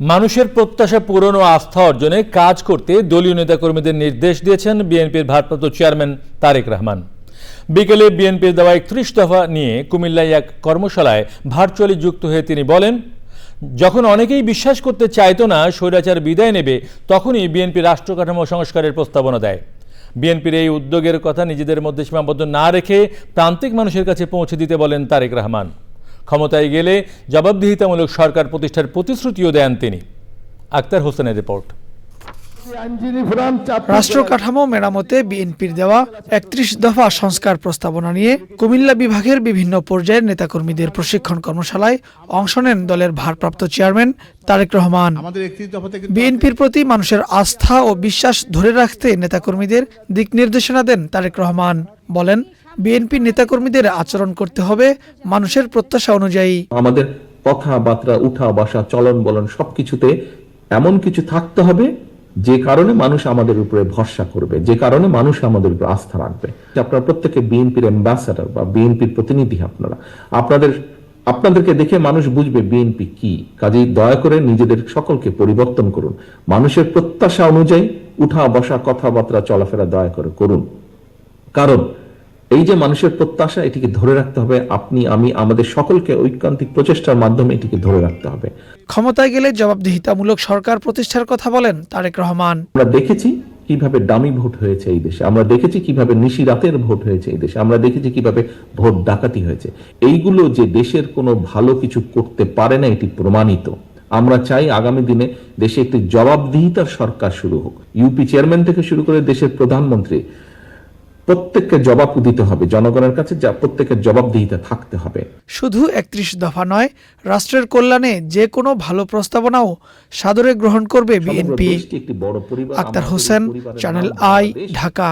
মানুষের প্রত্যাশা পূরণ ও আস্থা অর্জনে কাজ করতে দলীয় নেতাকর্মীদের নির্দেশ দিয়েছেন বিএনপির ভারপ্রাপ্ত চেয়ারম্যান তারেক রহমান। বিকেলে বিএনপির দেওয়া একত্রিশ দফা নিয়ে কুমিল্লায় এক কর্মশালায় ভার্চুয়ালি যুক্ত হয়ে তিনি বলেন, যখন অনেকেই বিশ্বাস করতে চাইতো না স্বৈরাচার বিদায় নেবে, তখনই বিএনপি রাষ্ট্র কাঠামো সংস্কারের প্রস্তাবনা দেয়। বিএনপির এই উদ্যোগের কথা নিজেদের মধ্যে সীমাবদ্ধ না রেখে প্রান্তিক মানুষের কাছে পৌঁছে দিতে বলেন তারেক রহমান। ক্ষমতায় গেলে জবাবদিহিতামূলক সরকার প্রতিষ্ঠার প্রতিশ্রুতিও দেন তিনি। আক্তার হোসেনের রিপোর্ট। রাষ্ট্র কাঠামো মেরামতে বিএনপির দেওয়া একত্রিশ দফা সংস্কার প্রস্তাবনা নিয়ে কুমিল্লা বিভাগের বিভিন্ন পর্যায়ের নেতাকর্মীদের প্রশিক্ষণ কর্মশালায় অংশ নেন দলের ভারপ্রাপ্ত চেয়ারম্যান তারেক রহমান। বিএনপির প্রতি মানুষের আস্থা ও বিশ্বাস ধরে রাখতে নেতাকর্মীদের দিক নির্দেশনা দেন তারেক রহমান। বলেন বিএনপি নেতাকর্মীদের আচরণ করতে হবে মানুষের প্রত্যাশা অনুযায়ী। আমাদের কথাবার্তা উঠা, বসা, চলন বলন সবকিছুতে এমন কিছু থাকতে হবে যে কারণে মানুষ আমাদের উপরে ভরসা করবে, যে কারণে মানুষ আমাদের উপরে আস্থা রাখবে। আপনারা প্রত্যেকে বিএনপির অ্যাম্বাসাডার বা বিএনপির প্রতিনিধি আপনারা। আপনাদের, আপনাদেরকে দেখে মানুষ বুঝবে বিএনপি কি। কাজেই দয়া করে নিজেদের সকলকে পরিবর্তন করুন। মানুষের প্রত্যাশা অনুযায়ী উঠা, বসা কথাবার্তা চলাফেরা দয়া করে করুন। কারণ এই যে মানুষের প্রত্যাশা এটিকে ধরে রাখতে হবে। আপনি আমি আমাদের সকলকে ঐকান্তিক প্রচেষ্টার মাধ্যমে এটিকে ধরে রাখতে হবে। ক্ষমতায় গেলে জবাবদিহিতামূলক সরকার প্রতিষ্ঠার কথা বলেন তারেক রহমান। আমরা দেখেছি কীভাবে ডামি ভোট হয়েছে এই দেশে। আমরা দেখেছি কীভাবে নিশি রাতের ভোট হয়েছে এই দেশে। আমরা দেখেছি কীভাবে ভোট ডাকাতি হয়েছে। এইগুলো যে দেশের কোনো ভালো কিছু করতে পারে না এটি প্রমাণিত। আমরা চাই আগামী দিনে দেশে একটি জবাবদিহিতার সরকার শুরু হোক। ইউপি চেয়ারম্যান থেকে শুরু করে দেশের প্রধানমন্ত্রী প্রত্যেককে জবাব দিতে হবে। জনগণের কাছে যা প্রত্যেকের দিতে থাকতে হবে। শুধু একত্রিশ দফা নয় রাষ্ট্রের কল্যাণে যে কোনো ভালো প্রস্তাবনাও সাদরে গ্রহণ করবে BNP. Akhtar Hossain channel I Dhaka.